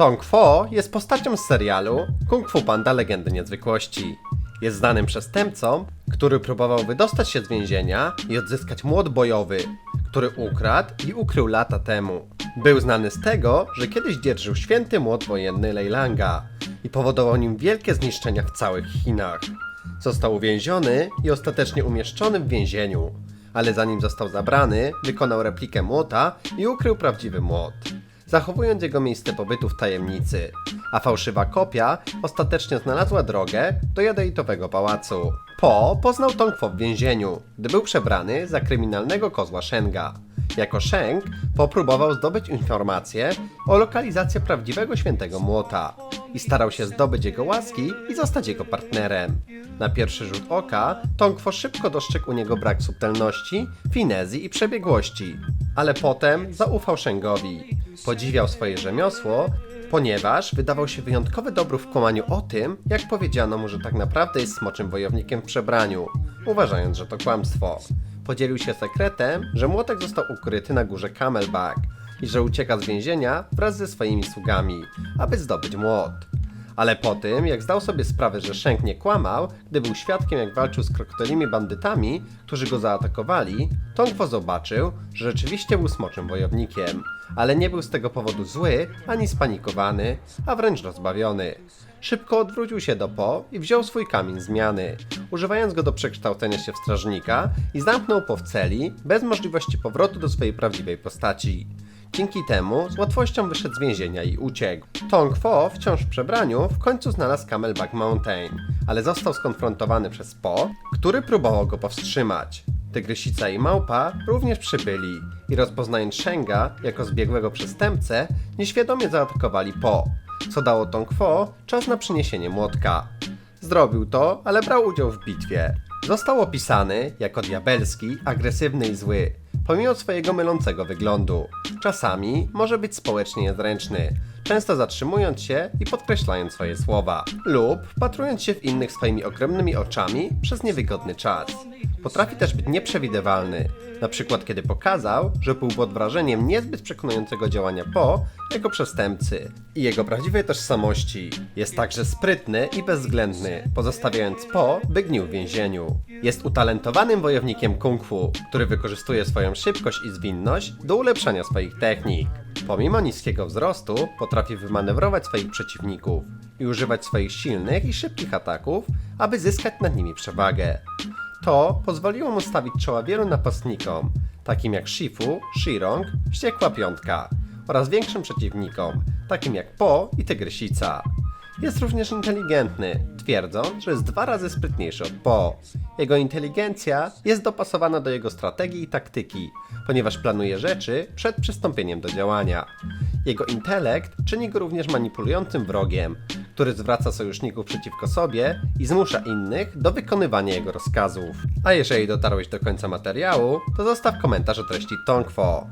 Tong Fo jest postacią z serialu Kung Fu Panda Legendy Niezwykłości. Jest znanym przestępcą, który próbował wydostać się z więzienia i odzyskać młot bojowy, który ukradł i ukrył lata temu. Był znany z tego, że kiedyś dzierżył święty młot wojenny Leilanga i powodował nim wielkie zniszczenia w całych Chinach. Został uwięziony i ostatecznie umieszczony w więzieniu, ale zanim został zabrany, wykonał replikę młota i ukrył prawdziwy młot zachowując jego miejsce pobytu w tajemnicy, a fałszywa kopia ostatecznie znalazła drogę do jadeitowego pałacu. Po poznał Tong Po w więzieniu, gdy był przebrany za kryminalnego kozła Shenga. Jako Sheng popróbował zdobyć informacje o lokalizacji prawdziwego świętego młota i starał się zdobyć jego łaski i zostać jego partnerem. Na pierwszy rzut oka Tong Po szybko dostrzegł u niego brak subtelności, finezji i przebiegłości, ale potem zaufał Shengowi. Podziwiał swoje rzemiosło, ponieważ wydawał się wyjątkowy dobry w kłamaniu o tym, jak powiedziano mu, że tak naprawdę jest smoczym wojownikiem w przebraniu, uważając, że to kłamstwo. Podzielił się sekretem, że młotek został ukryty na górze Camelback i że ucieka z więzienia wraz ze swoimi sługami, aby zdobyć młot. Ale po tym, jak zdał sobie sprawę, że Shenk nie kłamał, gdy był świadkiem, jak walczył z krokodylimi bandytami, którzy go zaatakowali, Tongwo zobaczył, że rzeczywiście był smoczym wojownikiem, ale nie był z tego powodu zły ani spanikowany, a wręcz rozbawiony. Szybko odwrócił się do Po i wziął swój kamień zmiany, używając go do przekształcenia się w strażnika i zamknął Po w celi, bez możliwości powrotu do swojej prawdziwej postaci. Dzięki temu z łatwością wyszedł z więzienia i uciekł. Tong Fo, wciąż w przebraniu, w końcu znalazł Camelback Mountain, ale został skonfrontowany przez Po, który próbował go powstrzymać. Tygrysica i małpa również przybyli i rozpoznając Shenga jako zbiegłego przestępcę, nieświadomie zaatakowali Po, co dało Tong Fo czas na przyniesienie młotka. Zrobił to, ale brał udział w bitwie. Został opisany jako diabelski, agresywny i zły, pomimo swojego mylącego wyglądu. Czasami może być społecznie niezręczny, często zatrzymując się i podkreślając swoje słowa, lub wpatrując się w innych swoimi ogromnymi oczami przez niewygodny czas. Potrafi też być nieprzewidywalny, na przykład kiedy pokazał, że był pod wrażeniem niezbyt przekonującego działania Po jako przestępcy i jego prawdziwej tożsamości. Jest także sprytny i bezwzględny, pozostawiając Po, by gnił w więzieniu. Jest utalentowanym wojownikiem kung fu, który wykorzystuje swoją szybkość i zwinność do ulepszania swoich technik. Pomimo niskiego wzrostu, potrafi wymanewrować swoich przeciwników i używać swoich silnych i szybkich ataków, aby zyskać nad nimi przewagę. To pozwoliło mu stawić czoła wielu napastnikom, takim jak Shifu, Shirong, Wściekła Piątka oraz większym przeciwnikom, takim jak Po i Tygrysica. Jest również inteligentny, twierdząc, że jest dwa razy sprytniejszy od Po. Jego inteligencja jest dopasowana do jego strategii i taktyki, ponieważ planuje rzeczy przed przystąpieniem do działania. Jego intelekt czyni go również manipulującym wrogiem, który zwraca sojuszników przeciwko sobie i zmusza innych do wykonywania jego rozkazów. A jeżeli dotarłeś do końca materiału, to zostaw komentarz o treści Tongfo.